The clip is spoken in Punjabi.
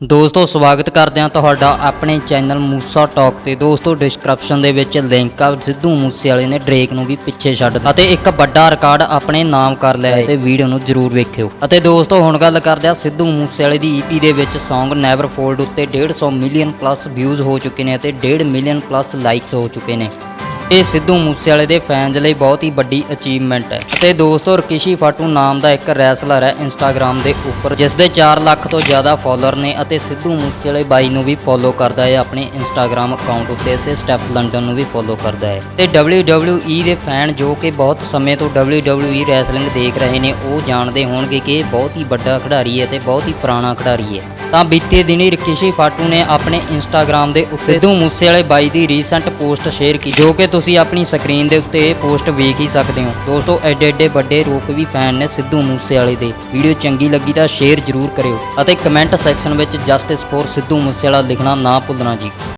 ਦੋਸਤੋ, ਸਵਾਗਤ ਕਰਦੇ ਹਾਂ ਤੁਹਾਡਾ ਆਪਣੇ ਚੈਨਲ ਮੂਸਾ ਟਾਕ ਤੇ। ਦੋਸਤੋ ਡਿਸਕ੍ਰਿਪਸ਼ਨ ਦੇ ਵਿੱਚ ਲਿੰਕ ਆ, ਸਿੱਧੂ ਮੂਸੇ ਵਾਲੇ ਨੇ ਡਰੇਕ ਨੂੰ ਵੀ ਪਿੱਛੇ ਛੱਡ ਅਤੇ ਇੱਕ ਵੱਡਾ ਰਿਕਾਰਡ ਆਪਣੇ ਨਾਮ ਕਰ ਲਿਆ ਹੈ ਤੇ ਵੀਡੀਓ ਨੂੰ ਜਰੂਰ ਵੇਖਿਓ। ਅਤੇ ਦੋਸਤੋ, ਹੁਣ ਗੱਲ ਕਰਦੇ ਹਾਂ ਸਿੱਧੂ ਮੂਸੇ ਵਾਲੇ ਦੀ ਈਪੀ ਦੇ ਵਿੱਚ Song ਨੈਵਰ ਫੋਲਡ ਉੱਤੇ। 150 ਮਿਲੀਅਨ ਪਲੱਸ ਵਿਊਜ਼ ਹੋ ਚੁੱਕੇ ਨੇ ਅਤੇ 1.5 ਮਿਲੀਅਨ ਪਲੱਸ ਲਾਈਕਸ ਹੋ ਚੁੱਕੇ ਨੇ। ਇਹ ਸਿੱਧੂ ਮੂਸੇਵਾਲੇ ਦੇ ਫੈਨਸ ਲਈ ਬਹੁਤ ਹੀ ਵੱਡੀ ਅਚੀਵਮੈਂਟ ਹੈ। ਤੇ ਦੋਸਤੋ, ਰਕਿਸ਼ੀ ਫਾਟੂ ਨਾਮ ਦਾ ਇੱਕ ਰੈਸਲਰ ਹੈ ਇੰਸਟਾਗ੍ਰam ਦੇ ਉੱਪਰ, ਜਿਸ ਦੇ 4 ਲੱਖ ਤੋਂ ਜ਼ਿਆਦਾ ਫਾਲੋਅਰ ਨੇ ਅਤੇ ਸਿੱਧੂ ਮੂਸੇਵਾਲੇ ਬਾਈ ਨੂੰ ਵੀ ਫੋਲੋ ਕਰਦਾ ਹੈ, ਆਪਣੇ ਇੰਸਟਾਗ੍ਰam ਅਕਾਊਂਟ ਉੱਤੇ ਤੇ ਸਟੈਫ ਲੰਡਨ ਨੂੰ ਵੀ ਫੋਲੋ ਕਰਦਾ ਹੈ। ਤੇ WWE ਦੇ ਫੈਨ ਜੋ ਕਿ ਬਹੁਤ ਸਮੇਂ ਤੋਂ WWE ਰੈਸਲਿੰਗ ਦੇਖ ਰਹੇ ਨੇ, ਉਹ ਜਾਣਦੇ ਹੋਣਗੇ ਕਿ ਇਹ ਬਹੁਤ ਹੀ ਵੱਡਾ ਖਿਡਾਰੀ ਹੈ ਤੇ ਬਹੁਤ ਹੀ ਪੁਰਾਣਾ ਖਿਡਾਰੀ ਹੈ। ਤਾਂ ਬੀਤੇ ਦਿਨੀ ਰਕੀਸ਼ੀ ਫਾਟੂ ਨੇ ਆਪਣੇ ਇੰਸਟਾਗ੍ਰam ਦੇ ਉੱਤੇ ਸਿੱਧੂ ਮੂਸੇਵਾਲੇ ਬਾਈ ਦੀ ਰੀਸੈਂਟ ਪੋਸਟ ਸ਼ੇਅਰ ਕੀਤੀ, ਜੋ ਕਿ ਤੁਸੀਂ ਆਪਣੀ ਸਕਰੀਨ ਦੇ ਉੱਤੇ ਇਹ ਪੋਸਟ ਵੇਖ ਹੀ ਸਕਦੇ ਹੋ। ਦੋਸਤੋ ਐਡੇ ਐਡੇ ਵੱਡੇ ਰੂਪ ਵੀ ਫੈਨ ਨੇ ਸਿੱਧੂ ਮੂਸੇਵਾਲੇ ਦੇ। ਵੀਡੀਓ ਚੰਗੀ ਲੱਗੀ ਤਾਂ ਸ਼ੇਅਰ ਜ਼ਰੂਰ ਕਰਿਓ ਅਤੇ ਕਮੈਂਟ ਸੈਕਸ਼ਨ ਵਿੱਚ ਜਸਟਿਸ ਫੋਰ ਸਿੱਧੂ ਮੂਸੇਵਾਲਾ ਲਿਖਣਾ ਨਾ ਭੁੱਲਣਾ ਜੀ।